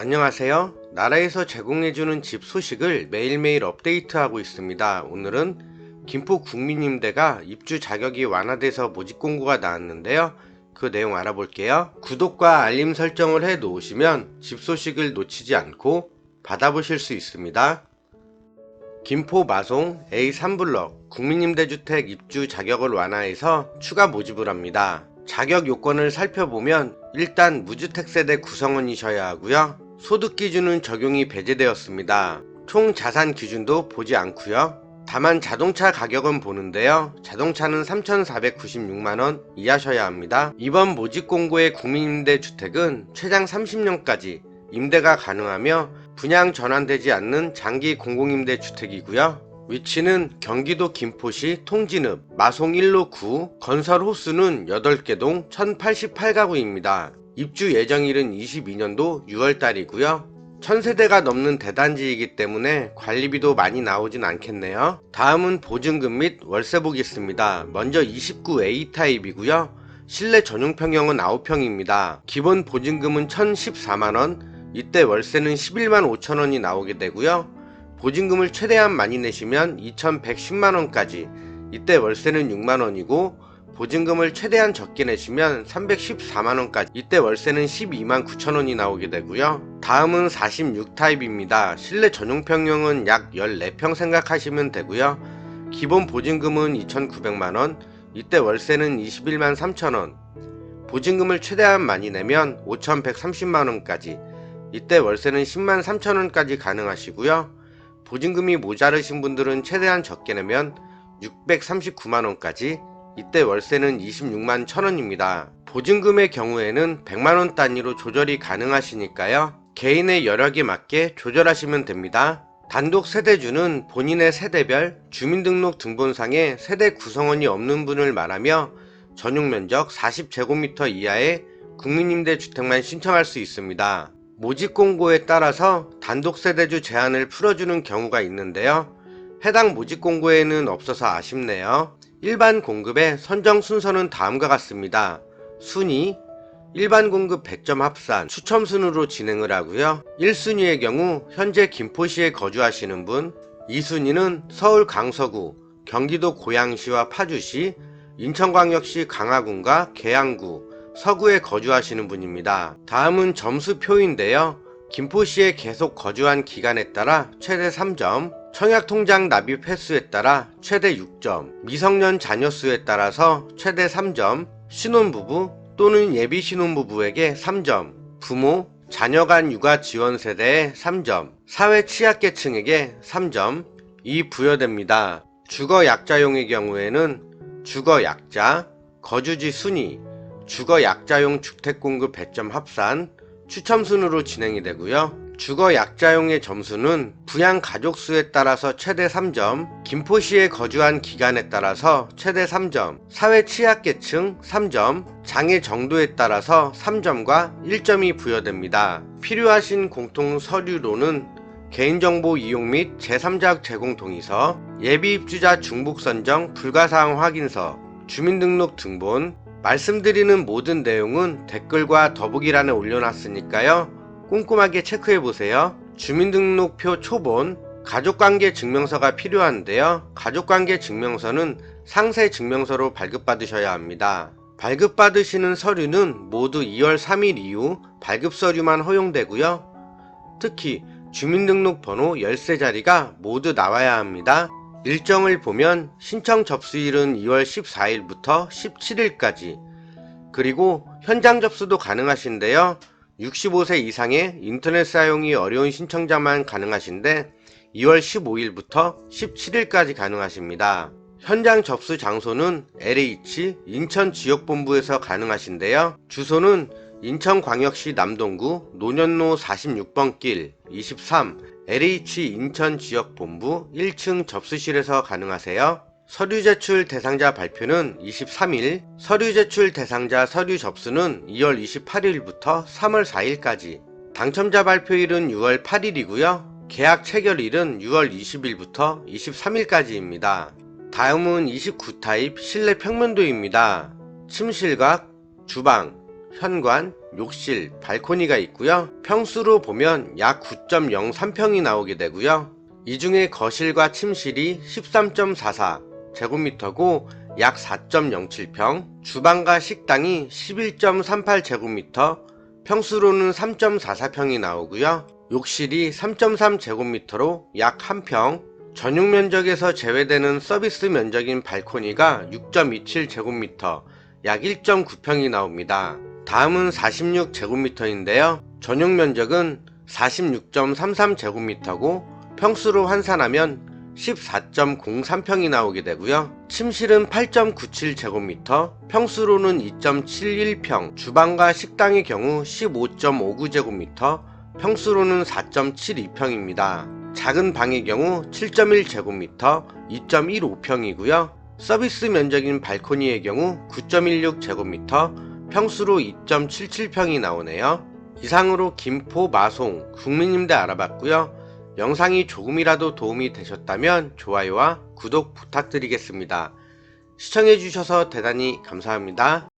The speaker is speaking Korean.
안녕하세요. 나라에서 제공해주는 집 소식을 매일매일 업데이트하고 있습니다. 오늘은 김포 국민임대가 입주 자격이 완화돼서 모집 공고가 나왔는데요. 그 내용 알아볼게요. 구독과 알림 설정을 해 놓으시면 집 소식을 놓치지 않고 받아보실 수 있습니다. 김포 마송 A3블럭 국민임대주택 입주 자격을 완화해서 추가 모집을 합니다. 자격 요건을 살펴보면 일단 무주택 세대 구성원이셔야 하고요. 소득 기준은 적용이 배제되었습니다. 총 자산 기준도 보지 않고요. 다만 자동차 가격은 보는데요. 자동차는 3,496만원 이하셔야 합니다. 이번 모집 공고의 국민임대 주택은 최장 30년까지 임대가 가능하며 분양 전환되지 않는 장기 공공임대 주택이고요. 위치는 경기도 김포시 통진읍 마송 1로 9 건설 호수는 8개 동 1088가구입니다. 입주 예정일은 22년도 6월달이고요. 1000세대가 넘는 대단지이기 때문에 관리비도 많이 나오진 않겠네요. 다음은 보증금 및 월세 보겠습니다. 먼저 29A 타입이고요. 실내 전용 평형은 9평입니다. 기본 보증금은 1014만원, 이때 월세는 11만 5천원이 나오게 되고요. 보증금을 최대한 많이 내시면 2110만원까지, 이때 월세는 6만원이고, 보증금을 최대한 적게 내시면 314만원까지. 이때 월세는 12만 9천원이 나오게 되고요. 다음은 46 타입입니다. 실내 전용 평형은 약 14평 생각하시면 되고요. 기본 보증금은 2,900만원. 이때 월세는 21만 3천원. 보증금을 최대한 많이 내면 5,130만원까지. 이때 월세는 10만 3천원까지 가능하시고요. 보증금이 모자르신 분들은 최대한 적게 내면 639만원까지 이때 월세는 26만 1000원입니다. 보증금의 경우에는 100만원 단위로 조절이 가능하시니까요. 개인의 여력에 맞게 조절하시면 됩니다. 단독 세대주는 본인의 세대별 주민등록 등본상에 세대 구성원이 없는 분을 말하며 전용 면적 40제곱미터 이하의 국민임대 주택만 신청할 수 있습니다. 모집 공고에 따라서 단독 세대주 제한을 풀어주는 경우가 있는데요. 해당 모집 공고에는 없어서 아쉽네요. 일반 공급의 선정 순서는 다음과 같습니다. 순위, 일반 공급 100점 합산, 추첨 순으로 진행을 하고요. 1순위의 경우 현재 김포시에 거주하시는 분, 2순위는 서울 강서구, 경기도 고양시와 파주시, 인천광역시 강화군과 계양구, 서구에 거주하시는 분입니다. 다음은 점수표인데요. 김포시에 계속 거주한 기간에 따라 최대 3점, 청약통장 납입 횟수에 따라 최대 6점, 미성년 자녀 수에 따라서 최대 3점, 신혼부부 또는 예비 신혼부부에게 3점, 부모, 자녀 간 육아 지원 세대에 3점, 사회 취약계층에게 3점, 이 부여됩니다. 주거 약자용의 경우에는 주거 약자, 거주지 순위, 주거 약자용 주택 공급 배점 합산, 추첨 순으로 진행이 되고요. 주거 약자용의 점수는 부양 가족 수에 따라서 최대 3점, 김포시에 거주한 기간에 따라서 최대 3점, 사회 취약계층 3점, 장애 정도에 따라서 3점과 1점이 부여됩니다. 필요하신 공통 서류로는 개인정보 이용 및 제3자격 제공 동의서, 예비 입주자 중복 선정 불가사항 확인서, 주민등록 등본, 말씀드리는 모든 내용은 댓글과 더보기란에 올려놨으니까요. 꼼꼼하게 체크해 보세요. 주민등록표 초본, 가족관계 증명서가 필요한데요. 가족관계 증명서는 상세 증명서로 발급받으셔야 합니다. 발급받으시는 서류는 모두 2월 3일 이후 발급 서류만 허용되고요. 특히 주민등록번호 열쇠 자리가 모두 나와야 합니다. 일정을 보면 신청 접수일은 2월 14일부터 17일까지 그리고 현장 접수도 가능하신데요. 65세 이상의 인터넷 사용이 어려운 신청자만 가능하신데 2월 15일부터 17일까지 가능하십니다. 현장 접수 장소는 LH 인천 지역본부에서 가능하신데요. 주소는 인천광역시 남동구 노년로 46번 길 23 LH 인천 지역본부 1층 접수실에서 가능하세요. 서류 제출 대상자 발표는 23일, 서류 제출 대상자 서류 접수는 2월 28일부터 3월 4일까지, 당첨자 발표일은 6월 8일이고요. 계약 체결일은 6월 20일부터 23일까지입니다. 다음은 29타입 실내 평면도입니다. 침실각, 주방, 현관, 욕실, 발코니가 있고요. 평수로 보면 약 9.03평이 나오게 되고요. 이 중에 거실과 침실이 13.44 제곱미터고 약 4.07평, 주방과 식당이 11.38 제곱미터, 평수로는 3.44평이 나오고요. 욕실이 3.3 제곱미터로 약 1평, 전용 면적에서 제외되는 서비스 면적인 발코니가 6.27 제곱미터, 약 1.9평이 나옵니다. 다음은 46 제곱미터인데요. 전용 면적은 46.33 제곱미터고 평수로 환산하면 14.03평이 나오게 되고요. 침실은 8.97 제곱미터, 평수로는 2.71평, 주방과 식당의 경우 15.59 제곱미터, 평수로는 4.72평입니다. 작은 방의 경우 7.1 제곱미터, 2.15평이고요. 서비스 면적인 발코니의 경우 9.16 제곱미터, 평수로 2.77평이 나오네요. 이상으로 김포 마송 국민임대 알아봤고요. 영상이 조금이라도 도움이 되셨다면 좋아요와 구독 부탁드리겠습니다. 시청해주셔서 대단히 감사합니다.